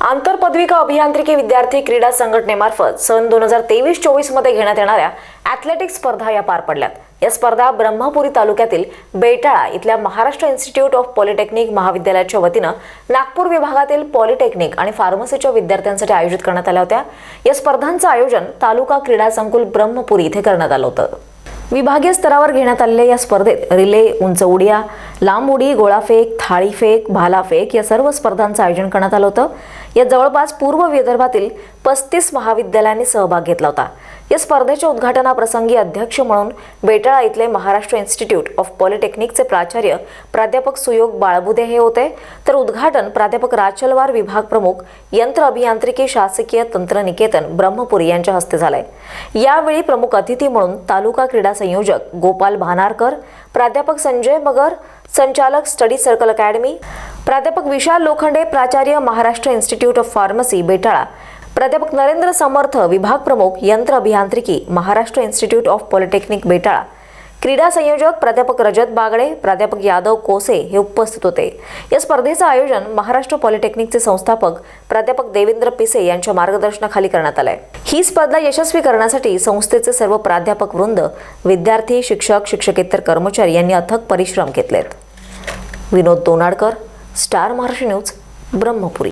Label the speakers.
Speaker 1: आंतरपदविका अभियांत्रिकी विद्यार्थी क्रीडा संघटनेमार्फत सन दोन हजार तेवीस चोवीसमध्ये घेण्यात येणाऱ्या ॲथलेटिक्स स्पर्धा या पार पडल्यात. या स्पर्धा ब्रह्मपुरी तालुक्यातील बेटाळा इथल्या महाराष्ट्र इन्स्टिट्यूट ऑफ पॉलिटेक्निक महाविद्यालयाच्या वतीनं नागपूर विभागातील पॉलिटेक्निक आणि फार्मसीच्या विद्यार्थ्यांसाठी आयोजित करण्यात आल्या होत्या. या स्पर्धांचं आयोजन तालुका क्रीडा संकुल ब्रह्मपुरी इथे करण्यात आलं होतं. विभागीय स्तरावर घेण्यात आलेल्या या स्पर्धेत रिले उंच उड्या लांब उडी गोळाफेक थाळीफेक भालाफेक या सर्व स्पर्धांचं आयोजन करण्यात आलं होतं. या जवळपास पूर्व विदर्भातील पस्तीस महाविद्यालयांनी सहभाग घेतला होता. या स्पर्धेच्या उद्घाटनाप्रसंगी अध्यक्ष म्हणून बेटाळा इथले महाराष्ट्र इन्स्टिट्यूट ऑफ पॉलिटेक्निकचे प्राचार्य प्राध्यापक सुयोग बाळबुदे हे होते. तर उद्घाटन प्राध्यापक राचलवार विभाग प्रमुख यंत्र अभियांत्रिकी शासकीय तंत्रनिकेतन ब्रह्मपुरी यांच्या हस्ते झालंय. यावेळी प्रमुख अतिथी म्हणून तालुका क्रीडा संयोजक गोपाल भानारकर प्राध्यापक संजय मगर संचालक स्टडी सर्कल अकॅडमी प्राध्यापक विशाल लोखंडे प्राचार्य Maharashtra institute of pharmacy Betala प्राध्यापक नरेंद्र समर्थ विभाग प्रमुख यंत्र अभियांत्रिकी Maharashtra institute of polytechnic Betala क्रीडा संयोजक प्राध्यापक रजत बागडे प्राध्यापक यादव कोसे हे उपस्थित होते. या स्पर्धेचं आयोजन महाराष्ट्र पॉलिटेक्निकचे संस्थापक प्राध्यापक देवेंद्र पिसे यांच्या मार्गदर्शनाखाली करण्यात आलंय. ही स्पर्धा यशस्वी करण्यासाठी संस्थेचे सर्व प्राध्यापक वृंद विद्यार्थी शिक्षक शिक्षकेतर कर्मचारी यांनी अथक परिश्रम घेतलेत. Vinod Donadkar star Maharashtra news Brahmapuri.